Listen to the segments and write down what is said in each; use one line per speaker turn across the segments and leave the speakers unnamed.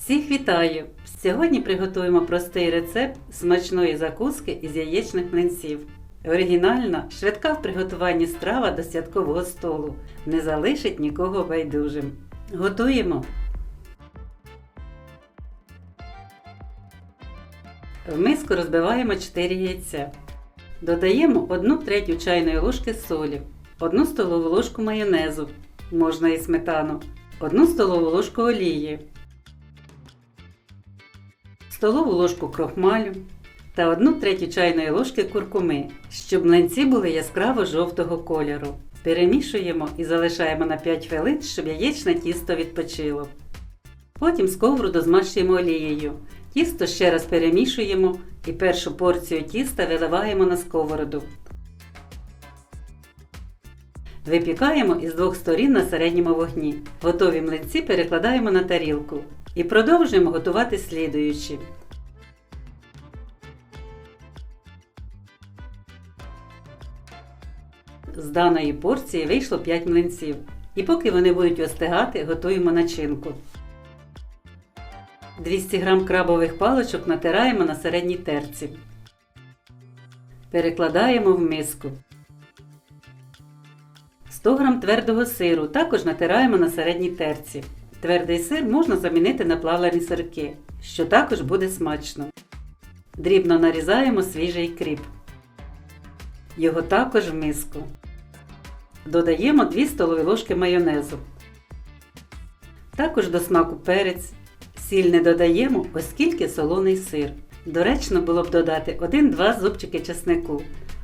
Всіх вітаю! Сьогодні приготуємо простий рецепт смачної закуски із яєчних млинців. Оригінальна, швидка в приготуванні страва до святкового столу. Не залишить нікого байдужим. Готуємо. В миску розбиваємо 4 яйця. Додаємо 1 третю чайної ложки солі, 1 столову ложку майонезу, можна і сметану, 1 столову ложку олії, столову ложку крохмалю та 1 третю чайної ложки куркуми, щоб млинці були яскраво жовтого кольору. Перемішуємо і залишаємо на 5 хвилин, щоб яєчне тісто відпочило. Потім сковороду змащуємо олією. Тісто ще раз перемішуємо і першу порцію тіста виливаємо на сковороду. Випікаємо із двох сторін на середньому вогні. Готові млинці перекладаємо на тарілку і продовжуємо готувати слідуючі. З даної порції вийшло 5 млинців. І поки вони будуть остигати, готуємо начинку. 200 г крабових паличок натираємо на середній терці. Перекладаємо в миску. 100 г твердого сиру також натираємо на середній терці. Твердий сир можна замінити на плавлені сирки, що також буде смачно. Дрібно нарізаємо свіжий кріп. Його також в миску. Додаємо 2 столові ложки майонезу. Також до смаку перець. Сіль не додаємо, оскільки солоний сир. Доречно було б додати 1-2 зубчики чеснику,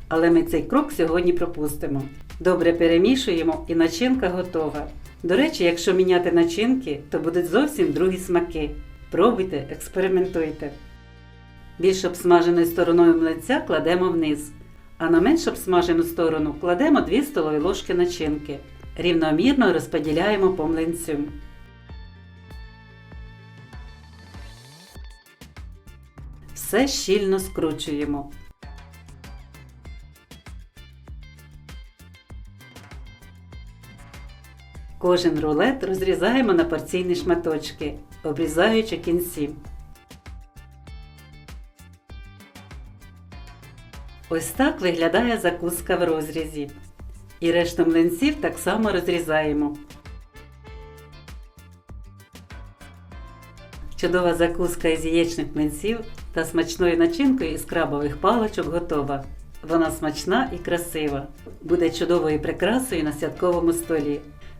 але ми цей крок сьогодні пропустимо. Добре перемішуємо і начинка готова. До речі, якщо міняти начинки, то будуть зовсім другі смаки. Пробуйте, експериментуйте. Більш обсмаженою стороною млинця кладемо вниз, а на менш обсмажену сторону кладемо 2 столові ложки начинки. Рівномірно розподіляємо по млинцю. Все щільно скручуємо. Кожен рулет розрізаємо на порційні шматочки, обрізаючи кінці. Ось так виглядає закуска в розрізі. І решту млинців так само розрізаємо. Чудова закуска із яєчних млинців та смачною начинкою із крабових паличок готова. Вона смачна і красива. Буде чудовою прикрасою на святковому столі.